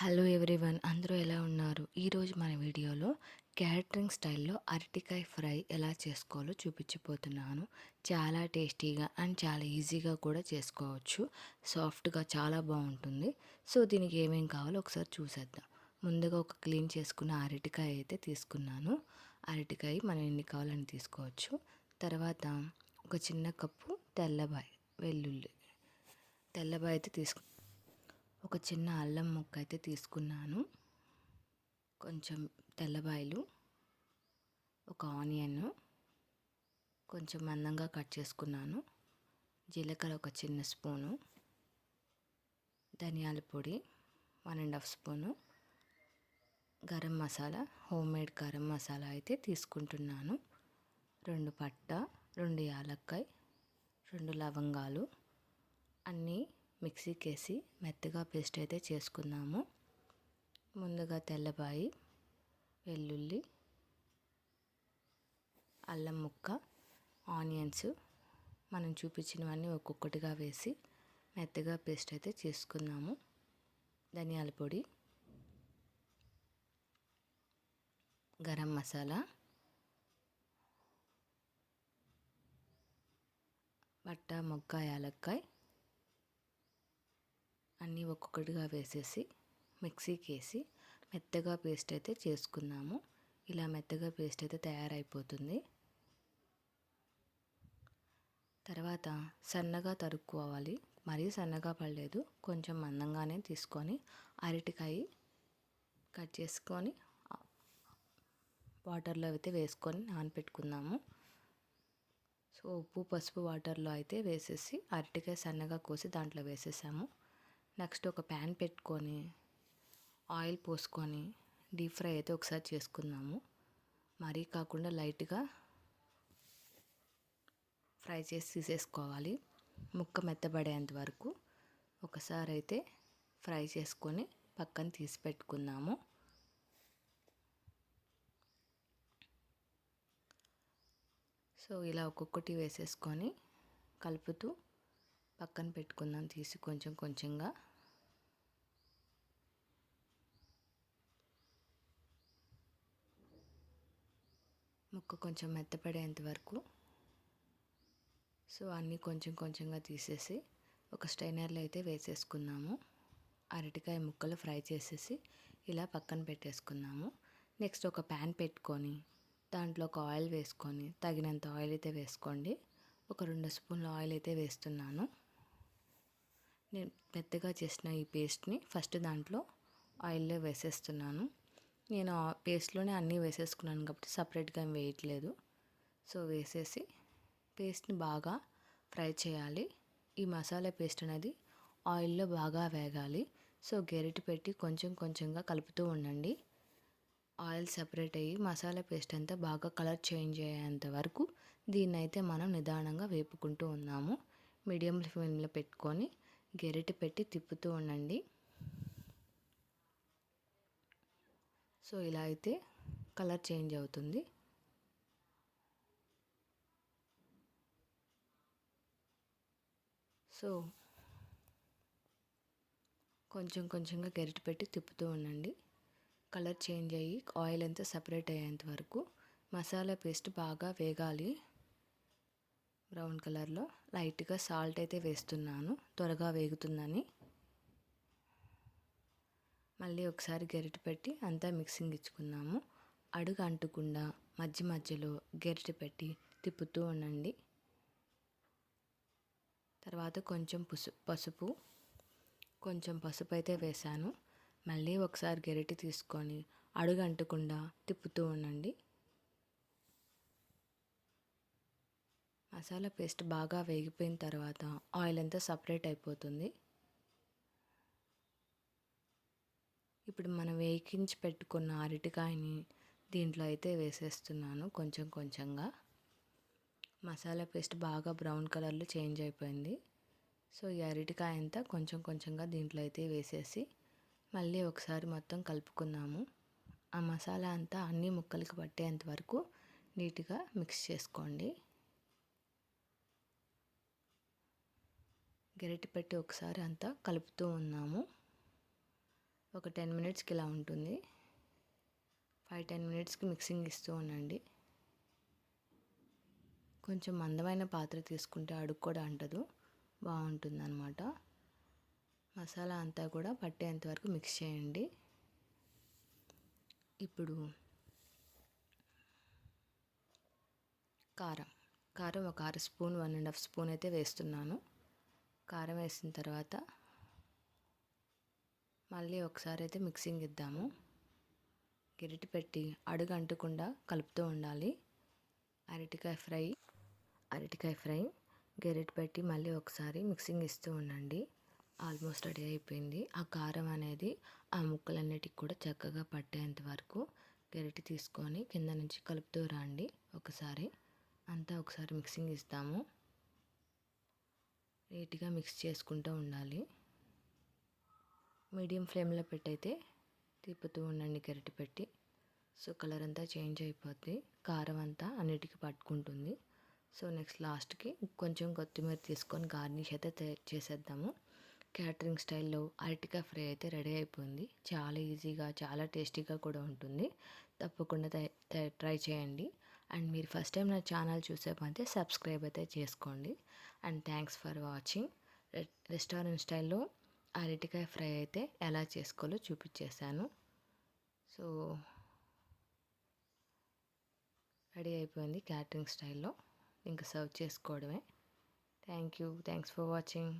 Hello everyone అందరూ ఎలా ఉన్నారు? ఈరోజు మన వీడియోలో క్యాటరింగ్ స్టైల్లో అరటికాయ ఫ్రై ఎలా చేసుకోవాలో చూపించిపోతున్నాను చాలా టేస్టీగా అండ్ చాలా ఈజీగా కూడా చేసుకోవచ్చు. సాఫ్ట్గా చాలా బాగుంటుంది. సో దీనికి ఏమేం కావాలో ఒకసారి చూసేద్దాం. ముందుగా ఒక క్లీన్ చేసుకున్న అరటికాయ అయితే తీసుకున్నాను. అరటికాయ మనం ఎన్ని కావాలని తీసుకోవచ్చు. తర్వాత ఒక చిన్న కప్పు తెల్లబాయ్ వెల్లుల్లి. తెల్లబాయి అయితే తీసుకు ఒక చిన్న అల్లం ముక్క అయితే తీసుకున్నాను. కొంచెం తెల్లబాయలు ఒక ఆనియన్ కొంచెం మందంగా కట్ చేసుకున్నాను. జీలకర్ర ఒక చిన్న స్పూను ధనియాల పొడి one and half spoon garam masala homemade garam masala అయితే తీసుకుంటున్నాను. రెండు పట్ట రెండు యాలక్కాయ రెండు లవంగాలు అన్నీ మిక్సీకి వేసి మెత్తగా పేస్ట్ అయితే చేసుకున్నాము ముందుగా తెల్లబాయి వెల్లుల్లి అల్లం ముక్క ఆనియన్స్ మనం చూపించినవన్నీ ఒక్కొక్కటిగా వేసి మెత్తగా పేస్ట్ అయితే చేసుకున్నాము ధనియాల పొడి గరం మసాలా బట్ట మొగ్గ యాలక్కాయ అన్నీ ఒక్కొక్కటిగా వేసేసి మిక్సీకి వేసి మెత్తగా పేస్ట్ అయితే చేసుకున్నాము ఇలా మెత్తగా పేస్ట్ అయితే తయారైపోతుంది. తర్వాత సన్నగా తరుక్కోవాలి. మరీ సన్నగా పడలేదు. కొంచెం మందంగానే తీసుకొని అరటికాయ కట్ చేసుకొని వాటర్లో అయితే వేసుకొని నానపెట్టుకుందాము. సో ఉప్పు పసుపు వాటర్లో అయితే వేసేసి అరటికాయ సన్నగా కోసి దాంట్లో వేసేసాము. నెక్స్ట్ ఒక ప్యాన్ పెట్టుకొని ఆయిల్ పోసుకొని డీప్ ఫ్రై అయితే ఒకసారి చేసుకుందాము. మరీ కాకుండా లైట్గా ఫ్రై చేసి తీసేసుకోవాలి. ముక్క మెత్తబడేంత వరకు ఒకసారి అయితే ఫ్రై చేసుకొని పక్కన తీసి పెట్టుకుందాము. సో ఇలా ఒక్కొక్కటి వేసేసుకొని కలుపుతూ పక్కన పెట్టుకుందాం. తీసి కొంచెం కొంచెంగా ముక్క కొంచెం మెత్తపడేంత వరకు. సో అన్నీ కొంచెం కొంచెంగా తీసేసి ఒక స్టైనర్లో అయితే వేసేసుకున్నాము. అరటికాయ ముక్కలు ఫ్రై చేసేసి ఇలా పక్కన పెట్టేసుకున్నాము. నెక్స్ట్ ఒక ప్యాన్ పెట్టుకొని దాంట్లో ఒక ఆయిల్ వేసుకొని తగినంత ఆయిల్ అయితే వేసుకోండి. ఒక రెండు స్పూన్ల ఆయిల్ అయితే వేస్తున్నాను. నేను మెత్తగా చేసిన ఈ పేస్ట్ని ఫస్ట్ దాంట్లో ఆయిల్లో వేసేస్తున్నాను. నేను పేస్ట్లోనే అన్నీ వేసేసుకున్నాను కాబట్టి సపరేట్గా ఏం వేయట్లేదు. సో వేసేసి పేస్ట్ని బాగా ఫ్రై చేయాలి. ఈ మసాలా పేస్ట్ అనేది ఆయిల్లో బాగా వేగాలి. సో గెరిటి పెట్టి కొంచెం కొంచెంగా కలుపుతూ ఉండండి. ఆయిల్ సపరేట్ అయ్యి మసాలా పేస్ట్ అంతా బాగా కలర్ చేంజ్ అయ్యేంత వరకు దీన్ని అయితే మనం నిదానంగా వేపుకుంటూ ఉన్నాము. మీడియం ఫ్లేమ్లో పెట్టుకొని గెరిటి పెట్టి తిప్పుతూ ఉండండి. సో ఇలా అయితే కలర్ చేంజ్ అవుతుంది. సో కొంచెం కొంచెంగా గరిట పెట్టి తిప్పుతూ ఉండండి. కలర్ చేంజ్ అయ్యి ఆయిల్ అంతా సపరేట్ అయ్యేంత వరకు మసాలా పేస్ట్ బాగా వేగాలి. బ్రౌన్ కలర్లో లైట్గా సాల్ట్ అయితే వేస్తున్నాను. త్వరగా వేగుతుందని. మళ్ళీ ఒకసారి గరిట పెట్టి అంతా మిక్సింగ్ ఇచ్చుకున్నాము అడుగు అంటకుండా మధ్య మధ్యలో గరిట పెట్టి తిప్పుతూ ఉండండి. తర్వాత కొంచెం పుసు పసుపు కొంచెం పసుపు అయితే వేసాను మళ్ళీ ఒకసారి గెరిటి తీసుకొని అడుగు అంటకుండా తిప్పుతూ ఉండండి. మసాలా పేస్ట్ బాగా వేగిపోయిన తర్వాత ఆయిల్ అంతా సపరేట్ అయిపోతుంది. ఇప్పుడు మనం వేయించి పెట్టుకున్న అరటికాయని దీంట్లో అయితే వేసేస్తున్నాను కొంచెం కొంచెంగా. మసాలా పేస్ట్ బాగా బ్రౌన్ కలర్లో చేంజ్ అయిపోయింది. సో ఈ అరటికాయ అంతా కొంచెం కొంచెంగా దీంట్లో అయితే వేసేసి మళ్ళీ ఒకసారి మొత్తం కలుపుకున్నాము. ఆ మసాలా అంతా అన్ని ముక్కలకి పట్టేంత వరకు నీట్గా మిక్స్ చేసుకోండి. గరిటె పెట్టి ఒకసారి అంతా కలుపుతూ ఉన్నాము. ఒక టెన్ మినిట్స్కి ఇలా ఉంటుంది. ఫైవ్ టెన్ మినిట్స్కి మిక్సింగ్ ఇస్తూ ఉండండి. కొంచెం మందమైన పాత్ర తీసుకుంటే అడుగు కూడా అంటదు. బాగుంటుంది అనమాట మసాలా అంతా కూడా పట్టేంత వరకు మిక్స్ చేయండి. ఇప్పుడు కారం. కారం ఒక అర spoon one and half spoon అయితే వేస్తున్నాను. కారం వేసిన తర్వాత మళ్ళీ ఒకసారి అయితే మిక్సింగ్ ఇద్దాము. గిరిటి పెట్టి అడుగు అంటకుండా కలుపుతూ ఉండాలి. అరటికాయ ఫ్రై అరటికాయ ఫ్రై గెరిటి పెట్టి మళ్ళీ ఒకసారి మిక్సింగ్ ఇస్తూ ఉండండి. ఆల్మోస్ట్ రెడీ అయిపోయింది. ఆ కారం అనేది ఆ ముక్కలన్నిటికి కూడా చక్కగా పట్టేంత వరకు గెరిటి తీసుకొని కింద నుంచి కలుపుతూ రండి ఒకసారి. అంతా ఒకసారి మిక్సింగ్ ఇస్తాము. నీట్గా మిక్స్ చేసుకుంటూ ఉండాలి. మీడియం ఫ్లేమ్లో పెట్టయితే తిప్పుతూ ఉండండి గరిటె పెట్టి. సో కలర్ అంతా చేంజ్ అయిపోద్ది. కారం అంతా అన్నిటికీ పట్టుకుంటుంది. సో నెక్స్ట్ లాస్ట్కి కొంచెం కొత్తిమీర తీసుకొని గార్నిష్ అయితే చేసేద్దాము. క్యాటరింగ్ స్టైల్లో అరటికాయ ఫ్రై అయితే రెడీ అయిపోయింది. చాలా ఈజీగా చాలా టేస్టీగా కూడా ఉంటుంది. తప్పకుండా ట్రై చేయండి. అండ్ మీరు ఫస్ట్ టైం నా ఛానల్ చూసేపోతే సబ్స్క్రైబ్ అయితే చేసుకోండి. And thanks for watching. Restaurant స్టైల్లో అరటికాయ ఫ్రై అయితే ఎలా చేసుకోవాలో చూపించేశాను. సో రెడీ అయిపోయింది క్యాటరింగ్ స్టైల్లో. ఇంకా సర్వ్ చేసుకోవడమే. Thank you. Thanks for watching.